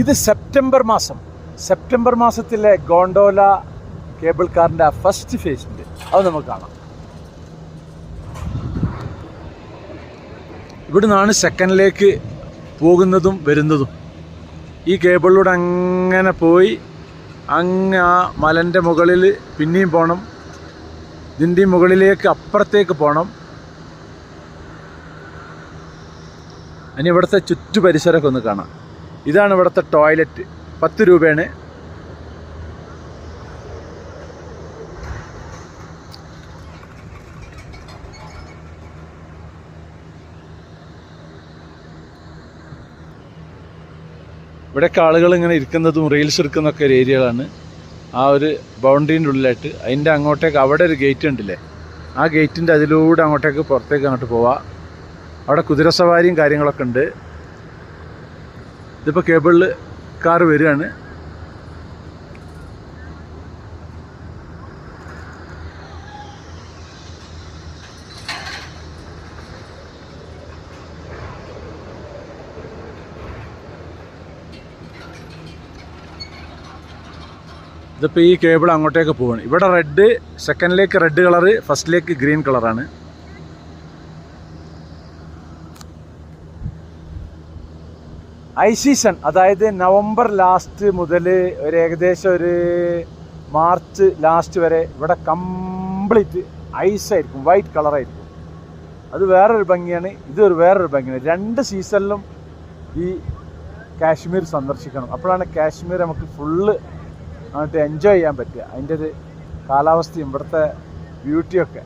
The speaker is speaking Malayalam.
ഇത് സെപ്റ്റംബർ മാസം. സെപ്റ്റംബർ മാസത്തിലെ ഗോണ്ടോല കേബിൾ കാറിന്റെ ഫസ്റ്റ് ഫേസിന്റെ അത് നമുക്ക് കാണാം. ഇവിടെ നിന്നാണ് സെക്കൻഡിലേക്ക് പോകുന്നതും വരുന്നതും. ഈ കേബിളിലൂടെ അങ്ങനെ പോയി അങ്ങ് ആ മലന്റെ മുകളിൽ പിന്നെയും പോകണം ഇതിന്റെ മുകളിലേക്ക് അപ്പുറത്തേക്ക് പോകണം ഇനി ഇവിടുത്തെ ചുറ്റു പരിസരമൊക്കെ ഒന്ന് കാണാം. ഇതാണ് ഇവിടുത്തെ ടോയ്ലറ്റ് പത്ത് രൂപയാണ്. ഇവിടെയൊക്കെ ആളുകൾ ഇങ്ങനെ ഇരിക്കുന്നതും റീൽസ് എടുക്കുന്നതൊക്കെ ഒരു ഏരിയകളാണ് ആ ഒരു ബൗണ്ടറിന്റെ ഉള്ളിലായിട്ട്. അതിന്റെ അങ്ങോട്ടേക്ക് അവിടെ ഒരു ഗേറ്റ് ഉണ്ടല്ലേ? ആ ഗേറ്റിന്റെ അതിലൂടെ അങ്ങോട്ടേക്ക് പുറത്തേക്ക് അങ്ങോട്ട് പോവാം. അവിടെ കുതിരസവാരിയും കാര്യങ്ങളൊക്കെ ഉണ്ട്. ഇതിപ്പോൾ കേബിളിൽ കാർ വരികയാണ്. ഇതിപ്പോൾ ഈ കേബിൾ അങ്ങോട്ടേക്ക് പോവാണ്. ഇവിടെ റെഡ് സെക്കൻഡിലേക്ക് റെഡ് കളറ് ഫസ്റ്റിലേക്ക് ഗ്രീൻ കളറാണ്. ഐ സീസൺ അതായത് നവംബർ ലാസ്റ്റ് മുതൽ ഒരു ഏകദേശം ഒരു മാർച്ച് ലാസ്റ്റ് വരെ ഇവിടെ കംപ്ലീറ്റ് ഐസ് ആയിരിക്കും വൈറ്റ് കളറായിരിക്കും അത് വേറൊരു ഭംഗിയാണ് ഇതൊരു വേറൊരു ഭംഗിയാണ്. രണ്ട് സീസണിലും ഈ കാശ്മീർ സന്ദർശിക്കണം. അപ്പോഴാണ് കാശ്മീർ നമുക്ക് ഫുള്ള് അങ്ങോട്ട് എൻജോയ് ചെയ്യാൻ പറ്റുക. അതിന്റെ ഒരു കാലാവസ്ഥയും ഇവിടുത്തെ ബ്യൂട്ടിയൊക്കെ